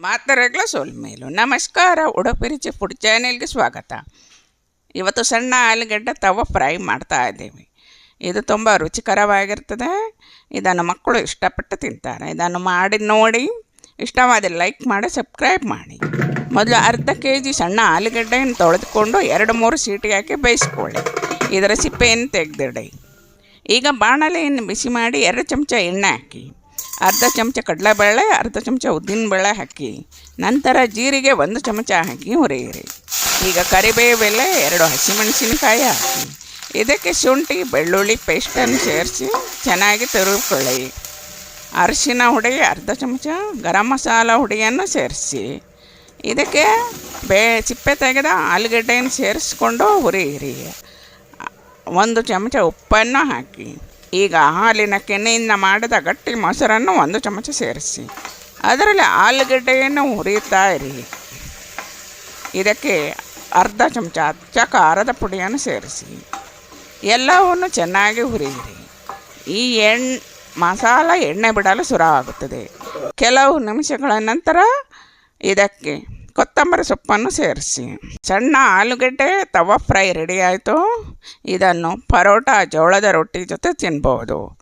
ಮಾತರಗಳ ಸೋಲ್ಮೇಲು ನಮಸ್ಕಾರ, ಉಡಪಿರಿಚಿ ಫುಡ್ ಚಾನೆಲ್ಗೆ ಸ್ವಾಗತ. ಇವತ್ತು ಸಣ್ಣ ಆಲೂಗಡ್ಡೆ ತವ ಫ್ರೈ ಮಾಡ್ತಾ ಇದ್ದೀವಿ. ಇದು ತುಂಬ ರುಚಿಕರವಾಗಿರ್ತದೆ. ಇದನ್ನು ಮಕ್ಕಳು ಇಷ್ಟಪಟ್ಟು ತಿಂತಾರೆ. ಇದನ್ನು ಮಾಡಿ ನೋಡಿ ಇಷ್ಟವಾದ ಲೈಕ್ ಮಾಡಿ, ಸಬ್ಸ್ಕ್ರೈಬ್ ಮಾಡಿ. ಮೊದಲು ಅರ್ಧ ಕೆ ಜಿ ಸಣ್ಣ ಆಲೂಗಡ್ಡೆಯನ್ನು ತೊಳೆದುಕೊಂಡು ಎರಡು ಮೂರು ಸೀಟಿ ಹಾಕಿ ಬೇಯಿಸ್ಕೊಳ್ಳಿ. ಇದರ ಸಿಪ್ಪೆಯನ್ನು ತೆಗೆದಿಡಿ. ಈಗ ಬಾಣಲೆಯನ್ನು ಬಿಸಿ ಮಾಡಿ ಎರಡು ಚಮಚ ಎಣ್ಣೆ ಹಾಕಿ. ಅರ್ಧ ಚಮಚ ಕಡಲೆಬೇಳೆ, ಅರ್ಧ ಚಮಚ ಉದ್ದಿನಬೇಳೆ ಹಾಕಿ. ನಂತರ ಜೀರಿಗೆ ಒಂದು ಚಮಚ ಹಾಕಿ ಹುರಿಯಿರಿ. ಈಗ ಕರಿಬೇವೆಲೆ ಎರಡು ಹಸಿಮೆಣಸಿನಕಾಯಿ ಹಾಕಿ. ಇದಕ್ಕೆ ಶುಂಠಿ, ಬೆಳ್ಳುಳ್ಳಿ ಪೇಸ್ಟನ್ನು ಸೇರಿಸಿ ಚೆನ್ನಾಗಿ ತಿರುಗಿಕೊಳ್ಳಿ ಅರಿಶಿನ ಹುಡಿ, ಅರ್ಧ ಚಮಚ ಗರಂ ಮಸಾಲ ಹುಡಿಯನ್ನು ಸೇರಿಸಿ. ಇದಕ್ಕೆ ಬೇ ಸಿಪ್ಪೆ ತೆಗೆದ ಆಲೂಗಡ್ಡೆಯನ್ನು ಸೇರಿಸ್ಕೊಂಡು ಹುರಿಯಿರಿ. ಒಂದು ಚಮಚ ಉಪ್ಪನ್ನು ಹಾಕಿ. ಈಗ ಹಾಲಿನ ಕೆನೆಯಿಂದ ಮಾಡಿದ ಗಟ್ಟಿ ಮೊಸರನ್ನು ಒಂದು ಚಮಚ ಸೇರಿಸಿ. ಅದರಲ್ಲಿ ಆಲೂಗಡ್ಡೆಯನ್ನು ಹುರಿಯುತ್ತಾ ಇರಿ. ಇದಕ್ಕೆ ಅರ್ಧ ಚಮಚ ಅಚ್ಚ ಖಾರದ ಪುಡಿಯನ್ನು ಸೇರಿಸಿ. ಎಲ್ಲವನ್ನು ಚೆನ್ನಾಗಿ ಹುರಿಯಿರಿ. ಈ ಎಣ್ಣೆ ಮಸಾಲ ಎಣ್ಣೆ ಬಿಡಲು ಸುರವಾಗುತ್ತದೆ ಕೆಲವು ನಿಮಿಷಗಳ ನಂತರ ಇದಕ್ಕೆ ಕೊತ್ತಂಬರಿ ಸೊಪ್ಪನ್ನು ಸೇರಿಸಿ. ಸಣ್ಣ ಆಲೂಗಡ್ಡೆ, ತವ ಫ್ರೈ ರೆಡಿ ಆಯಿತು. ಇದನ್ನು ಪರೋಟ, ಜೋಳದ ರೊಟ್ಟಿ ಜೊತೆ ತಿನ್ಬೋದು.